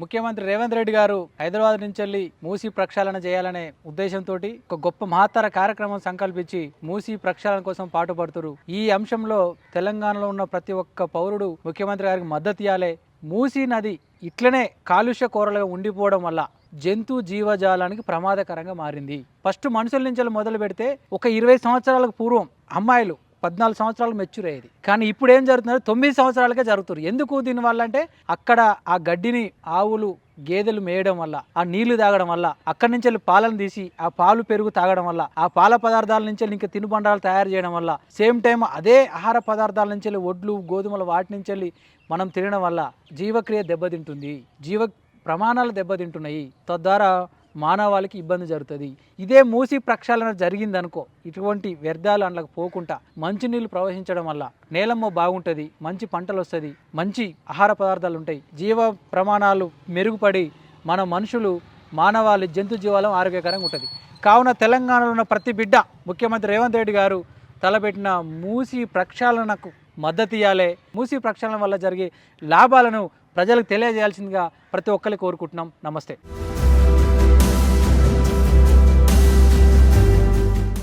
ముఖ్యమంత్రి రేవంత్ రెడ్డి గారు హైదరాబాద్ నుంచి వెళ్ళి మూసీ ప్రక్షాళన చేయాలనే ఉద్దేశంతో ఒక గొప్ప మహత్తర కార్యక్రమం సంకల్పించి మూసీ ప్రక్షాళన కోసం పాటుపడుతురు. ఈ అంశంలో తెలంగాణలో ఉన్న ప్రతి ఒక్క పౌరుడు ముఖ్యమంత్రి గారికి మద్దతు ఇవ్వాలి మూసీ నది ఇట్లనే కాలుష్య కూరలుగా ఉండిపోవడం వల్ల జంతు జీవజాలానికి ప్రమాదకరంగా మారింది. ఫస్ట్ మనుషుల నుంచి మొదలు పెడితే ఒక ఇరవై సంవత్సరాలకు పూర్వం అమ్మాయిలు పద్నాలుగు సంవత్సరాలు మెచ్యూర్ అయ్యేది. కానీ ఇప్పుడు ఏం జరుగుతున్నారు తొమ్మిది సంవత్సరాలకే జరుగుతుంది. ఎందుకు దీనివల్ల అంటే అక్కడ ఆ గడ్డిని ఆవులు గేదెలు మేయడం వల్ల ఆ నీళ్ళు తాగడం వల్ల అక్కడి నుంచి వెళ్ళి పాలను తీసి ఆ పాలు పెరుగు తాగడం వల్ల ఆ పాల పదార్థాల నుంచి వెళ్ళి ఇంకా తినుబండాలు తయారు చేయడం వల్ల సేమ్ టైం అదే ఆహార పదార్థాల నుంచి వెళ్ళి ఒడ్లు గోధుమలు వాటి నుంచి వెళ్ళి మనం తినడం వల్ల జీవక్రియ దెబ్బతింటుంది. జీవ ప్రమాణాలు దెబ్బతింటున్నాయి. తద్వారా మానవాళికి ఇబ్బంది జరుగుతుంది. ఇదే మూసి ప్రక్షాళన జరిగిందనుకో ఇటువంటి వ్యర్థాలు అందులోకి పోకుండా మంచినీళ్ళు ప్రవహించడం వల్ల నేలమ్మ బాగుంటుంది మంచి పంటలు వస్తుంది మంచి ఆహార పదార్థాలు ఉంటాయి. జీవ ప్రమాణాలు మెరుగుపడి మన మనుషులు మానవాళి జంతు జీవాలం ఆరోగ్యకరంగా ఉంటుంది. కావున తెలంగాణలో ఉన్న ప్రతి బిడ్డ ముఖ్యమంత్రి రేవంత్ రెడ్డి గారు తలపెట్టిన మూసి ప్రక్షాళనకు మద్దతు ఇవ్వాలి మూసి ప్రక్షాళన వల్ల జరిగే లాభాలను ప్రజలకు తెలియజేయాల్సిందిగా ప్రతి ఒక్కరికి కోరుకుంటున్నాం. నమస్తే.